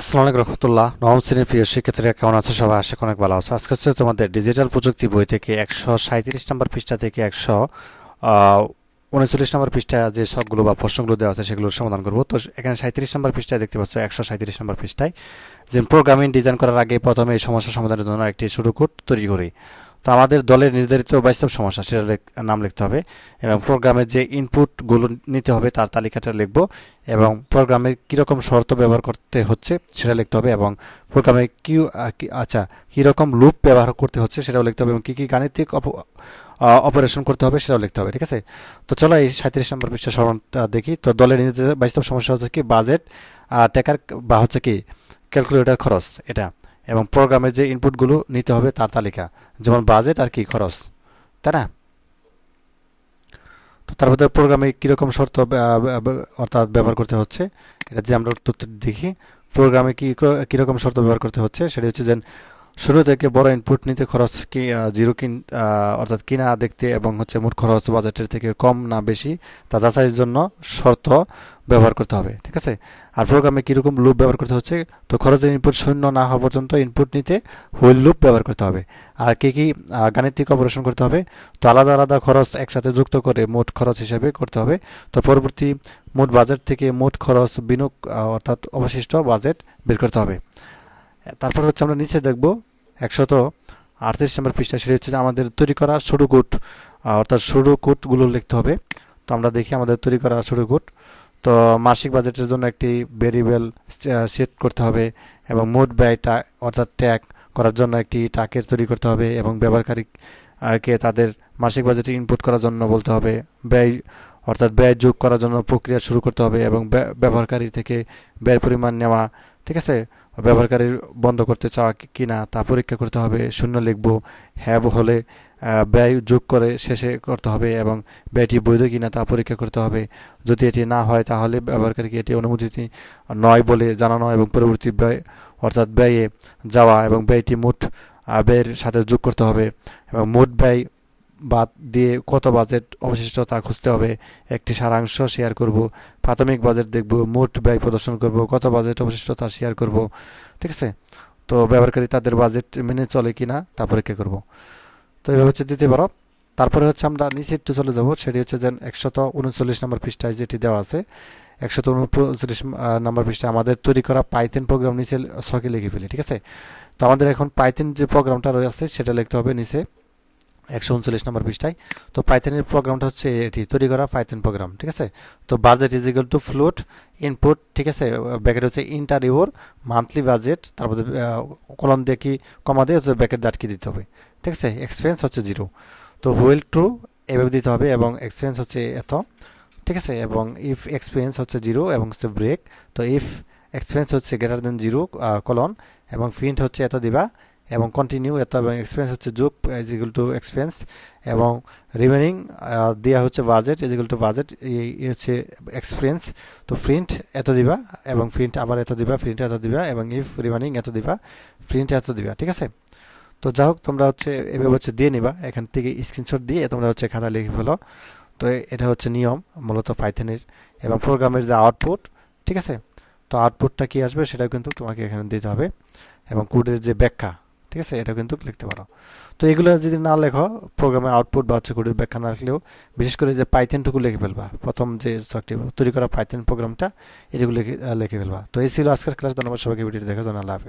আসসালামু আলাইকুম রহমতুল্লাহ। নবম শ্রেণির প্রিয় শিক্ষার্থীরা, কেমন আছো সবাই? আশা অনেক ভালো আছো। আজকে হচ্ছে তোমাদের ডিজিটাল প্রযুক্তি বই থেকে একশো সাঁত্রিশ নম্বর পৃষ্ঠা থেকে একশো উনচল্লিশ নম্বর পৃষ্ঠায় যে সবগুলো বা প্রশ্নগুলো দেওয়া আছে সেগুলোর সমাধান করব। তো এখানে সাঁত্রিশ নম্বর পৃষ্ঠায় দেখতে পাচ্ছ একশো সাঁত্রিশ নম্বর পৃষ্ঠায়। যে প্রোগ্রামিং ডিজাইন করার আগে প্রথমে এই সমস্যা সমাধানের জন্য একটি শুরু কোড তৈরি করি। তো আমাদের দলের নির্ধারিত বাস্তব সমস্যা সেটা নাম লিখতে হবে। এবং প্রোগ্রামের যে ইনপুটগুলো নিতে হবে তার তালিকাটা লিখব। এবং প্রোগ্রামে কীরকম শর্ত ব্যবহার করতে হচ্ছে সেটা লিখতে হবে। এবং প্রোগ্রামে কি আহ, কি- আচ্ছা কীরকম লুপ ব্যবহার করতে হচ্ছে সেটাও লিখতে হবে। এবং কী কী গাণিতিক অপারেশন করতে হবে সেটাও লিখতে হবে ঠিক আছে? তো চলো এই সাঁত্রিশ নম্বর পৃষ্ঠা সমানটা দেখি। তো দলের নির্ধারিত বাস্তব সমস্যা হচ্ছে কি? বাজেট টেকার বা হচ্ছে কি? ক্যালকুলেটর খরচ এটা। এবং প্রোগ্রামের যে ইনপুটগুলো নিতে হবে তার তালিকা, যেমন বাজেট আর কি খরচ, তাই না? তো তার মধ্যে প্রোগ্রামে কীরকম শর্ত অর্থাৎ ব্যবহার করতে হচ্ছে, এটা যে আমরা তথ্য দেখি, প্রোগ্রামে কী, কীরকম শর্ত ব্যবহার করতে হচ্ছে, সেটা হচ্ছে যে শুরু থেকে বড় ইনপুট নিতে খরচ কি জিরো কিন অর্থাৎ কিনা দেখতে এবং হচ্ছে মোট খরচ বাজেটের থেকে কম না বেশি, তা যাচাইয়ের জন্য শর্ত ব্যবহার করতে হবে, ঠিক আছে? আর প্রোগ্রামে কীরকম লুপ ব্যবহার করতে হচ্ছে, তো খরচের ইনপুট শূন্য না হওয়া পর্যন্ত ইনপুট নিতে হুইল লুপ ব্যবহার করতে হবে। আর কী কী গাণিতিক অপারেশন করতে হবে, তো আলাদা আলাদা খরচ একসাথে যুক্ত করে মোট খরচ হিসেবে করতে হবে, তো পরবর্তী মোট বাজেট থেকে মোট খরচ বিনিয়োগ অর্থাৎ অবশিষ্ট বাজেট বের করতে হবে। তারপর হচ্ছে আমরা নিচে দেখব একশত আটত্রিশ নম্বর পৃষ্ঠা সেটি হচ্ছে আমাদের তৈরি করা সরু কোট অর্থাৎ সরু কোটগুলো লিখতে হবে। তো আমরা দেখি আমাদের তৈরি করা সরু কোট তো মাসিক বাজেটের জন্য একটি ভেরিয়েবল সেট করতে হবে এবং মোট ব্যয়টা অর্থাৎ ট্যাগ করার জন্য একটি টাকের তৈরি করতে হবে এবং ব্যবহারকারী আহ, কে তাদের মাসিক বাজেটে ইনপুট করার জন্য বলতে হবে। ব্যয় অর্থাৎ ব্যয় যোগ করার জন্য প্রক্রিয়া শুরু করতে হবে এবং ব্যবহারকারী থেকে ব্যয়ের পরিমাণ নেওয়া ঠিক আছে? ব্যবহারকারীর বন্ধ করতে চাওয়া কি- না তা পরীক্ষা করতে হবে, শূন্য লিখব, হ্যাব হলে ব্যয় যোগ করে শেষে করতে হবে এবং ব্যয়টি বৈধ কিনা তা পরীক্ষা করতে হবে। যদি এটি না হয়, তাহলে ব্যবহারকারীকে এটি অনুমতি নয় বলে জানানো এবং পরবর্তী ব্যয় অর্থাৎ ব্যয়ে যাওয়া এবং ব্যয়টি মোট ব্যয়ের সাথে যোগ করতে হবে এবং মোট ব্যয় বাদ দিয়ে কত বাজেট অবশিষ্ট তা খুঁজতে হবে। একটি সারাংশ শেয়ার করব, প্রাথমিক বাজেট দেখব, মোট ব্যয় প্রদর্শন করব, কত বাজেট অবশিষ্ট তা শেয়ার করব, ঠিক আছে? তো ব্যবহারকারী তাদের বাজেট মেনে চলে কি না তা পরীক্ষা করব। তো এভাবে হচ্ছে দিতে পারো তারপরে হচ্ছে আমরা নিচে একটু চলে যাব, সেটি হচ্ছে যে একশত উনচল্লিশ নম্বর পৃষ্ঠায় যেটি দেওয়া আছে, একশত উনচল্লিশ নম্বর পৃষ্ঠায় আমাদের তৈরি করা পাইথেন প্রোগ্রাম নিচে ছকে লিখে ফেলি, ঠিক আছে? তো আমাদের এখন পাইথেন যে প্রোগ্রামটা রয়েছে, সেটা লিখতে হবে নিচে। একশো উনচল্লিশ নম্বর পৃষ্ঠায়। তো পাইথনের প্রোগ্রামটা হচ্ছে এটি, তৈরি করা পাইথন প্রোগ্রাম ঠিক আছে? তো budget is equal to float input ঠিক আছে? ব্যাকেট হচ্ছে ইন্টার ইউর মান্থলি বাজেট তারপরে কলম দিয়ে কি কমা দিয়ে হচ্ছে ব্যাকেট আটকে দিতে হবে, ঠিক আছে? এক্সপেন্স হচ্ছে জিরো তো হুইল ট্রু এভাবে দিতে হবে এবং এক্সপেন্স হচ্ছে এত, ঠিক আছে? এবং ইফ এক্সপেন্স হচ্ছে জিরো এবং হচ্ছে ব্রেক তো ইফ এক্সপেন্স হচ্ছে গ্রেটার দেন জিরো কলন এবং প্রিন্ট হচ্ছে এত দিবা এবং কন্টিনিউ এত এবং এক্সপেন্স হচ্ছে যোগ ইজিক্যাল টু এক্সপেন্স এবং রিমেনিং দেওয়া হচ্ছে বাজেট ইজিক্যাল টু বাজেট এই হচ্ছে এক্সপেন্স তো প্রিন্ট এত দিবা, এবং প্রিন্ট আবার এত দিবা প্রিন্ট এত দিবা, এবং ইফ রিমেনিং এত দিবা প্রিন্ট এত দিবা, ঠিক আছে? তো যা হোক, তোমরা হচ্ছে এভাবে হচ্ছে দিয়ে নিবা, এখান থেকে স্ক্রিনশট দিয়ে তোমরা হচ্ছে খাতা লিখে ফেলো। তো এটা হচ্ছে নিয়ম, মূলত পাইথনের এবং প্রোগ্রামের যে আউটপুট ঠিক আছে? তো আউটপুটটা কি আসবে, সেটাও কিন্তু তোমাকে এখানে দিতে হবে, এবং কোডের যে ব্যাখ্যা ঠিক আছে? এটা কিন্তু লিখতে পারো। তো এগুলো যদি না লেখো প্রোগ্রামে আউটপুট বা হচ্ছে কোডের ব্যাখ্যা না লিখলেও, বিশেষ করে যে পাইথেনটুকু লিখে ফেলবা, প্রথম যে তৈরি করা পাইথেন প্রোগ্রামটা এটুকু লিখে লিখে ফেলবা। তো এই ছিল আজকের ক্লাস ধন্যবাদ সবাইকে, ভিডিওটি দেখার জন্য হাফেজ।